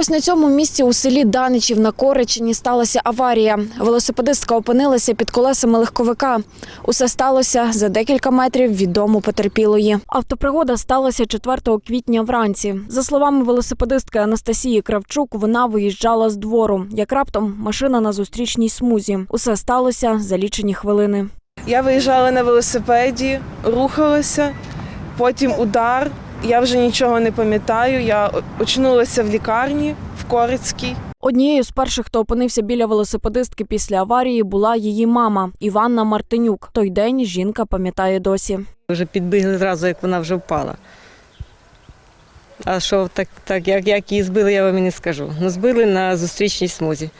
Ось на цьому місці у селі Даничів на Коричині сталася аварія. Велосипедистка опинилася під колесами легковика. Усе сталося за декілька метрів від дому потерпілої. Автопригода сталася 4 квітня вранці. За словами велосипедистки Анастасії Кравчук, вона виїжджала з двору. Як раптом машина на зустрічній смузі. Усе сталося за лічені хвилини. Я виїжджала на велосипеді, рухалася, потім удар. Я вже нічого не пам'ятаю. Я очнулася в лікарні в Корицькій. Однією з перших, хто опинився біля велосипедистки після аварії, була її мама Іванна Мартинюк. Той день жінка пам'ятає досі. Вже підбігли зразу, як вона вже впала. А що так, так як, як її збили, я вам і не скажу. Ну, збили на зустрічній смузі.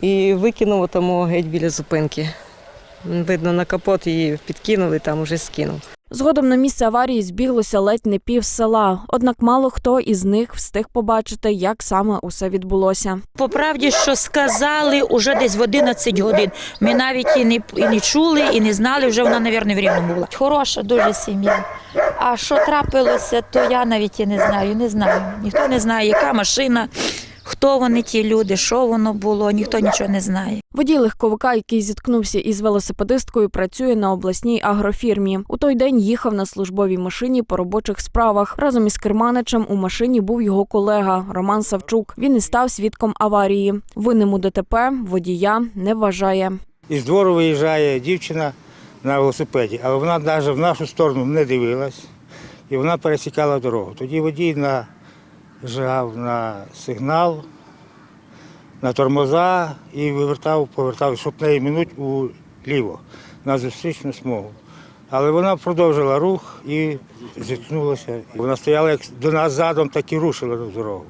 І викинув тому геть біля зупинки. Видно, на капот її підкинули, там уже скинув. Згодом на місце аварії збіглося ледь не пів села. Однак мало хто із них встиг побачити, як саме усе відбулося. По правді, що сказали уже десь в 11 годин. Ми навіть і не, і не чули, і не знали, вже вона, мабуть, в Рівному була. Хороша дуже сім'я. А що трапилося, то я навіть і не знаю. Не знаю. Ніхто не знає, яка машина, хто вони ті люди, що воно було, ніхто нічого не знає. Водій легковика, який зіткнувся із велосипедисткою, працює на обласній агрофірмі. У той день їхав на службовій машині по робочих справах. Разом із керманичем у машині був його колега Роман Савчук. Він і став свідком аварії. Винним у ДТП водія не вважає. Із двору виїжджає дівчина на велосипеді, але вона навіть в нашу сторону не дивилась і вона пересікала дорогу. Тоді водій нажав на сигнал, на тормоза і вивертав, повертав, щоб неї минуть уліво на зустрічну смугу. Але вона продовжила рух і зіткнулася. Вона стояла як до нас задом, так і рушила на дорогу.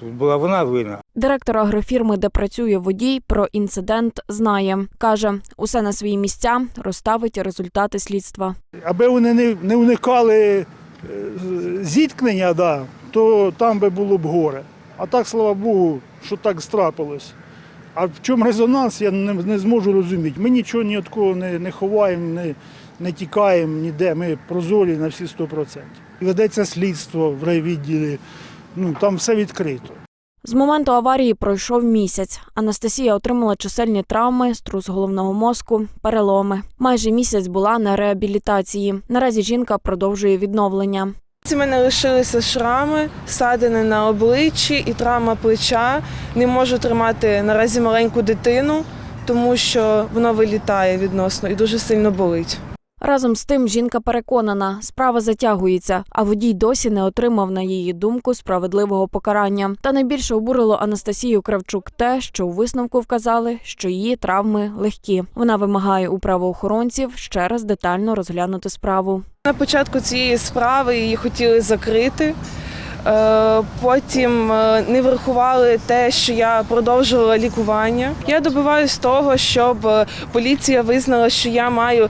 Тут була вона винна. Директор агрофірми, де працює водій, про інцидент знає. Каже, усе на свої місця розставить результати слідства. Аби вони не, не уникали е, зіткнення, да, то там би було б горе. А так, слава Богу, що так страпилось. А в чому резонанс, я не, не зможу розуміти. Ми нічого ні від кого не, не ховаємо, не, не тікаємо ніде. Ми прозорі на всі 100%. Ведеться слідство в райвідділі, ну, там все відкрито. З моменту аварії пройшов місяць. Анастасія отримала чисельні травми, струс головного мозку, переломи. Майже місяць була на реабілітації. Наразі жінка продовжує відновлення. У мене лишилися шрами, садини на обличчі і травма плеча. Не можу тримати наразі маленьку дитину, тому що воно вилітає відносно і дуже сильно болить. Разом з тим жінка переконана, справа затягується, а водій досі не отримав, на її думку, справедливого покарання. Та найбільше обурило Анастасію Кравчук те, що у висновку вказали, що її травми легкі. Вона вимагає у правоохоронців ще раз детально розглянути справу. На початку цієї справи її хотіли закрити. Е, Потім е, не врахували те, що я продовжувала лікування. Я добиваюсь того, щоб е, поліція визнала, що я маю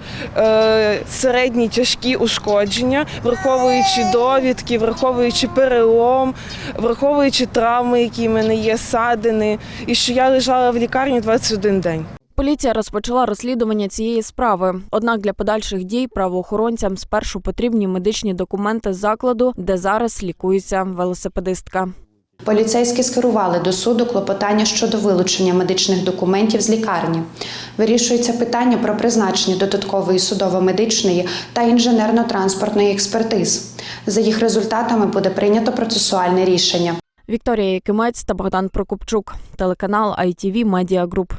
середні тяжкі ушкодження, враховуючи довідки, враховуючи перелом, враховуючи травми, які в мене є, садини, і що я лежала в лікарні 21 день. Поліція розпочала розслідування цієї справи. Однак для подальших дій правоохоронцям спершу потрібні медичні документи з закладу, де зараз лікується велосипедистка. Поліцейські скерували до суду клопотання щодо вилучення медичних документів з лікарні. Вирішується питання про призначення додаткової судово-медичної та інженерно-транспортної експертиз. За їх результатами буде прийнято процесуальне рішення. Вікторія Якимець та Богдан Прокопчук, телеканал ITV Media Group.